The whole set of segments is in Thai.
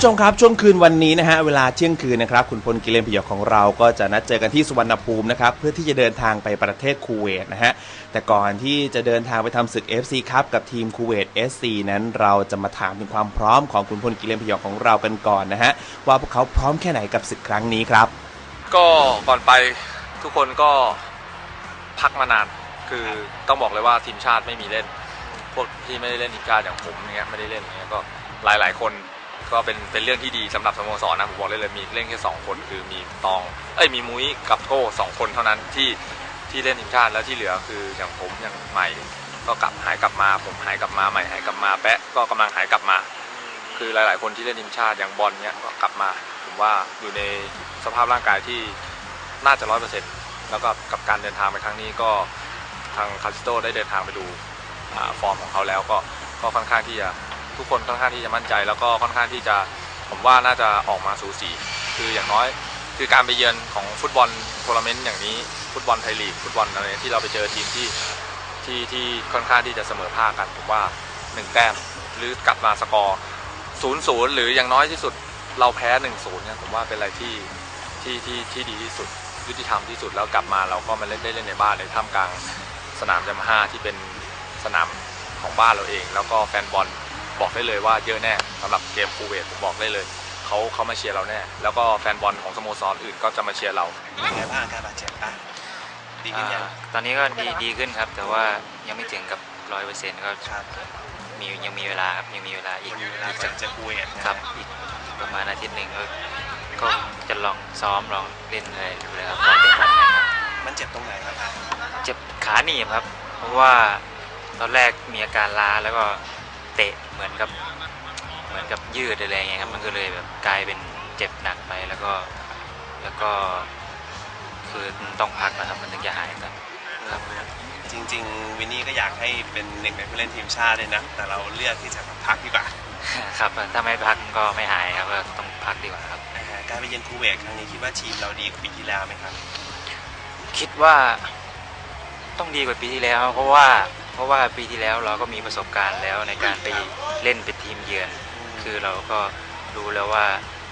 ผู้ชมครับ ช่วงคืนวันนี้นะฮะเวลาเที่ยงคืนนะครับคุณพลกิเลนพยองของเราก็จะนัดเจอกันที่สุวรรณภูมินะครับเพื่อที่จะเดินทางไปประเทศคูเวตนะฮะแต่ก่อนที่จะเดินทางไปทำศึก FC ครับกับทีมคูเวต SC นั้นเราจะมาถามถึงความพร้อมของคุณพลกิเลนพยองของเรากันก่อนนะฮะว่าพวกเขาพร้อมแค่ไหนกับศึกครั้งนี้ครับ ก็ก่อนไปทุกคนก็พักมานานคือต้องบอกเลยว่าทีมชาติไม่มีเล่น พวกที่ไม่ได้เล่นทีมชาติอย่างผมอย่างเงี้ยไม่ได้เล่นอย่างเงี้ยก็หลายหลายๆคน ก็เป็นเป็นเรื่องที่ดีสำหรับสโมสรนะผมบอกเลยเลยมีเล่นแค่สองคนคือมีตองเอ้ยมีมุ้ยกับโก้สองคนเท่านั้นที่ที่เล่นทีมชาติแล้วที่เหลือคืออย่างผมอย่างใหม่ ก็กลับหายกลับมา ผมหายกลับมาใหม่หายกลับมาแปะก็กำลังหายกลับมา คือหลาย ๆ คนที่เล่นทีมชาติอย่างบอลเนี้ยก็กลับมา ผมว่าอยู่ในสภาพร่างกายที่น่าจะร้อยเปอร์เซ็นต์แล้วก็กับการเดินทางไปครั้งนี้ก็ทางคาสิโตได้เดินทางไปดูฟอร์มของเขาแล้วก็ก็ค่อนข้างที่จะ ทุกคนค่อนข้างที่จะมั่นใจ แล้วก็ค่อนข้างที่จะผมว่าน่าจะออกมาสูสีคืออย่างน้อย คือการไปเยือนของฟุตบอลทัวร์นาเมนต์อย่างนี้ฟุตบอลไทยลีกฟุตบอลอะไรที่เราไปเจอทีมที่ที่ที่ค่อนข้างที่จะเสมอภาคกันผมว่าหนึ่งแต้มหรือกลับมาสกอร์ศูนย์ศูนย์หรืออย่างน้อยที่สุดเราแพ้หนึ่งศูนย์เนี่ยผมว่าเป็นอะไรที่ที่ที่ที่ดีที่สุดยุติธรรมที่สุดแล้วกลับมาเราก็มาเล่นได้เล่นในบ้านในท่ามกลางสนามยามาฮ่าที่เป็นสนามของบ้านเราเอง แล้วก็แฟนบอล บอกได้เลยว่าเยอะแน่สำหรับเกมคูเวตผมบอกได้เลยเขาเขามาเชียร์เราแน่แล้วก็แฟนบอลของสโมสรอื่นก็จะมาเชียร์เราเป็นไงบ้างอาการบาดเจ็บอะดีขึ้นยังอ่าตอนนี้ก็ดีดีขึ้นครับ แต่ว่ายังไม่ถึงกับร้อยเปอร์เซ็นต์ก็ครับ มียังมีเวลาครับยังมีเวลาอีกมีเวลาอีกจะสักจะคุยอะครับอีกประมาณอาทิตย์หนึ่งก็ก็จะลองซ้อมลองเล่นอะไรดูเลยครับลองเตะบอลไหมครับมันเจ็บตรงไหนครับเจ็บขาหนีบครับ เพราะว่าตอนแรกมีอาการล้าแล้วก็ เตะเหมือนกับเหมือนกับยืดอะไรเงี้ยครับมันก็เลยแบบกลายเป็นเจ็บหนักไปแล้วก็แล้วก็คือต้องพักนะครับมันถึงจะหายครับครับจริง ๆ วินนี่ก็อยากให้เป็นหนึ่งในผู้เล่นทีมชาติเลยนะ แต่เราเลือกที่จะพักดีกว่า ครับ ถ้าไม่พักก็ไม่หายครับก็ต้องพักดีกว่าครับอ่าการไปเยือนคูเวตครั้งนี้คิดว่าทีมเราดีกว่าปีที่แล้วไหมครับ คิดว่าต้องดีกว่าปีที่แล้ว เพราะว่า เพราะว่าปีที่แล้วเราก็มีประสบการณ์แล้วในการไปเล่นเป็นทีมเยือน คือเราก็รู้แล้วว่า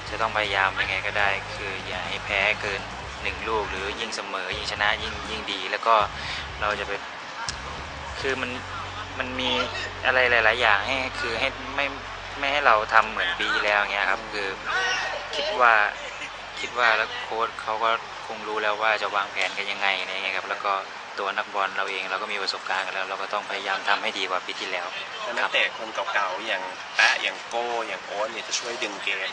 จะต้องพยายามยังไงก็ได้ คืออย่าให้แพ้เกินหนึ่งลูกหรือยิ่งเสมอยิ่งชนะยิ่งยิ่งดี แล้วก็เราจะไปคือมันมันมีอะไรหลาย ๆ อย่างให้คือให้ไม่ไม่ให้เราทำเหมือนปีแล้วเงี้ยครับคือคิดว่าคิดว่าแล้วโค้ชเขาก็คงรู้แล้วว่าจะวางแผนกันยังไงอะ ไรเงี้ยครับแล้วก็ตัวนักบอลเราเองเราก็มีประสบการณ์กันแล้ว เราก็ต้องพยายามทำให้ดีกว่าปีที่แล้วแล้วนักเตะคนเก่าๆอย่างแปะอย่างโก้อย่างโอ๊ตเนี่ยจะช่วยดึงเกม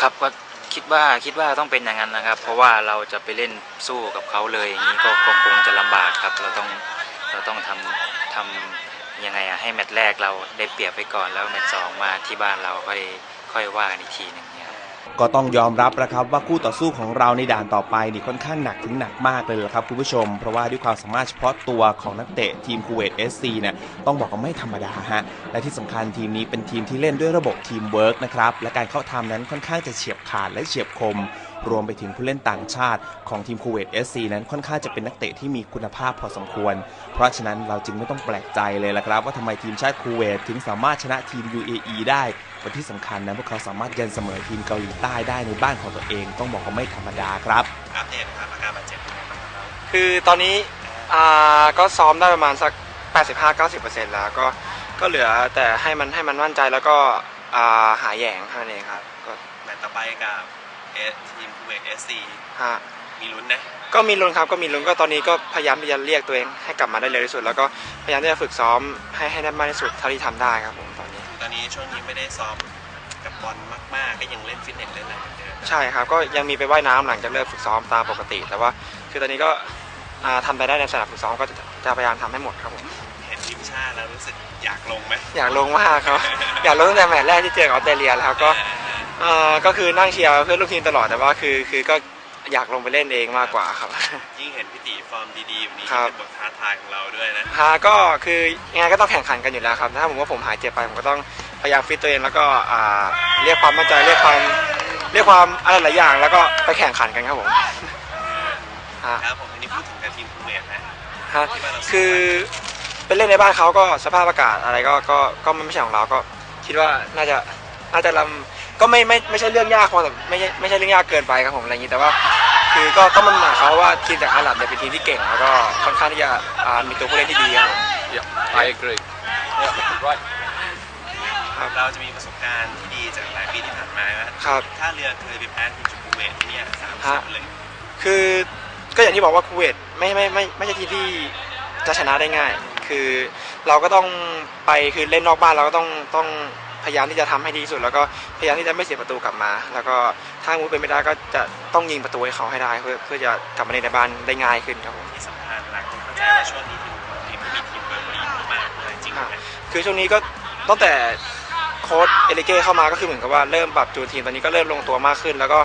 ครับก็คิดว่าคิดว่าต้องเป็นอย่างนั้นนะครับ เพราะว่าเราจะไปเล่นสู้กับเขาเลยอย่างนี้ก็ก็คงจะลำบากครับ เราต้องเราต้องทำทำยังไงอะให้แมตช์แรกเราได้เปรียบไปก่อนแล้วแมตช์สองมาที่บ้านเราค่อยค่อยว่ากันอีกทีหนึ่งเนี่ยครับ ก็ต้องยอมรับนะครับว่าคู่ต่อสู้ของเราในด่านต่อไปนี่ค่อนข้างหนักถึงหนักมากเลยละครับคุณผู้ชม เพราะว่าด้วยความสามารถเฉพาะตัวของนักเตะทีมคูเวตเอสซีเนี่ยต้องบอกว่าไม่ธรรมดาฮะและที่สำคัญทีมนี้เป็นทีมที่เล่นด้วยระบบทีมเวิร์กนะครับและการเข้าทำนั้นค่อนข้างจะเฉียบขาดและเฉียบคม รวมไปถึงผู้เล่นต่างชาติของทีมคูเวต SC นั้นค่อนข้างจะเป็นนักเตะที่มีคุณภาพพอสมควร เพราะฉะนั้นเราจึงไม่ต้องแปลกใจเลยละครับว่าทำไมทีมชาติคูเวตถึงสามารถชนะทีม UAE ได้วันที่สำคัญนะพวกเขาสามารถยันเสมอทีมเกาหลีใต้ได้ในบ้านของตัวเอง ต้องบอกว่าไม่ธรรมดาครับ อัปเดตนะครับอาการบาดเจ็บเป็นไงบ้างครับคือตอนนี้อ่าก็ซ้อมได้ประมาณสัก 85-90%แล้วก็ก็เหลือแต่ให้มันให้มันมั่นใจแล้วก็อ่าหายแหยงเท่านั้นเองครับก็แมตช์ต่อไปกับ เอสทีมคูเวตเอสซีฮะมีลุ้นนะ ก็มีลุ้นครับก็มีลุ้นก็ตอนนี้ก็พยายามที่จะเรียกตัวเองให้กลับมาได้เร็วที่สุด แล้วก็พยายามที่จะฝึกซ้อมให้ให้ได้มากที่สุดเท่าที่ทำได้ครับผมตอนนี้ ตอนนี้ช่วงนี้ไม่ได้ซ้อมกับบอลมาก ๆ ก็ยังเล่นฟิตเนสเล่นอะไรเหมือนเดิมนะใช่ครับก็ยังมีไปว่ายน้ำหลังจากเลิกฝึกซ้อมตามปกติ แต่ว่าคือตอนนี้ก็อ่าทำไปได้ในสนามฝึกซ้อมก็จะจะพยายามทำให้หมดครับผมเห็นทีมชาติแล้วรู้สึกอยากลงไหมอยากลงมากครับ อยากลงตั้งแต่แมตช์แรกที่เจอกับออสเตรเลียแล้วครับก็ เอ่อ ก็คือนั่งเชียร์เพื่อนลูกทีมตลอดแต่ว่าคือคือก็อยากลงไปเล่นเองมากกว่าครับ ยิ่งเห็นพี่ตีฟอร์มดีๆแบบนี้ครับเป็นบทท้าทายของเราด้วยนะฮะก็คือยังไงก็ต้องแข่งขันกันอยู่แล้วครับ ถ้าผมว่าผมหายเจ็บไปผมก็ต้องพยายามฟิตตัวเองแล้วก็อ่าเรียกความมั่นใจเรียกความเรียกความอะไรหลายอย่าง แล้วก็ไปแข่งขันกันครับผมฮะครับผมอันนี้พูดถึงกับทีมคูเวตนะ ฮะคือเป็นเล่นในบ้านเขาก็สภาพอากาศอะไรก็ก็ก็มันไม่ใช่ของเราก็คิดว่าน่าจะ น่าจะลำก็ไม่ไม่ไม่ใช่เรื่องยากพอแต่ไม่ใช่ไม่ใช่เรื่องยากเกินไปครับผมอะไรอย่างนี้แต่ว่า คือก็ต้องมันหมายความว่าทีมจากอาหรับเนี่ยเป็นทีมที่เก่งแล้วก็ค่อนข้างที่จะอ่ามีตัวผู้เล่นที่ดีครับผม Yeah, I agree. Yeah, right. เราจะมีประสบการณ์ที่ดีจากหลายปีที่ผ่านมานะครับถ้าเรือเคยไปแพ้ทีมจากคูเวตที่เนี่ยสามสิบเลยคือก็อย่างที่บอกว่าคูเวตไม่ไม่ไม่ไม่ใช่ทีมที่จะชนะได้ง่าย คือเราก็ต้องไปคือเล่นนอกบ้านเราก็ต้องต้อง พยายามที่จะทำให้ดีที่สุด แล้วก็พยายามที่จะไม่เสียประตูกลับมา แล้วก็ถ้ามุดเป็นไม่ได้ก็จะต้องยิงประตูให้เขาให้ได้ เพื่อเพื่อจะกลับมาเล่นในบ้านได้ง่ายขึ้นครับผมที่สำคัญหลายคนเข้าใจว่าช่วงนี้ทีมทีมมีทีมเวิร์กดีมากเลยจริงไหมคือช่วงนี้ก็ตั้งแต่โค้ชเอลิเก้เข้ามาก็คือเหมือนกับว่าเริ่มปรับจูนทีมตอนนี้ก็เริ่มลงตัวมากขึ้น แล้วก็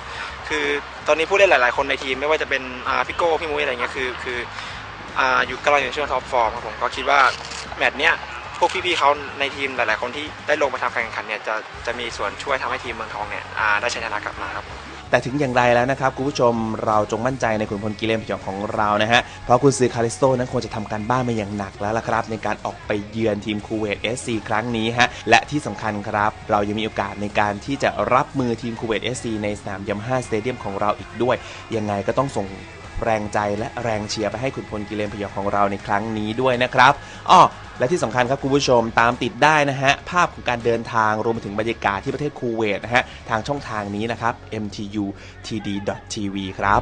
คือตอนนี้ผู้เล่นหลาย ๆ คนในทีมไม่ว่าจะเป็นอ่าพี่โก้พี่มุ้ยอะไรเงี้ยคือคืออ่าอยู่กำลังอยู่ในช่วงท็อปฟอร์มครับผมก็คิดว่าแมตช์เนี้ย พวกพี่ๆเขาในทีมหลาย ๆ คนที่ได้ลงมาทำการแข่งขันเนี่ยจะจะมีส่วนช่วยทำให้ทีมเมืองทองเนี่ยอ่าได้ชัยชนะกลับมาครับ แต่ถึงอย่างไรแล้วนะครับคุณผู้ชมเราจงมั่นใจในขุนพลกิเลนพยองของเรานะฮะ เพราะคุณซือคาริสโตนั้นควรจะทำการบ้านมาอย่างหนักแล้วล่ะครับ ในการออกไปเยือนทีมคูเวต SC ครั้งนี้ฮะ และที่สำคัญครับ เรายังมีโอกาสในการที่จะรับมือทีมคูเวต SC ในสนามย a ม a าสเตเดียมของเราอีกด้วยยังไงก็ต้องส่ง แรงใจและแรงเชียร์ไปให้ขุนพลกิเลนพยองของเราในครั้งนี้ด้วยนะครับอ้อและที่สำคัญครับคุณผู้ชมตามติดได้นะฮะ ภาพของการเดินทางรวมถึงบรรยากาศที่ประเทศคูเวตนะฮะ ทางช่องทางนี้นะครับ mtu td tv ครับ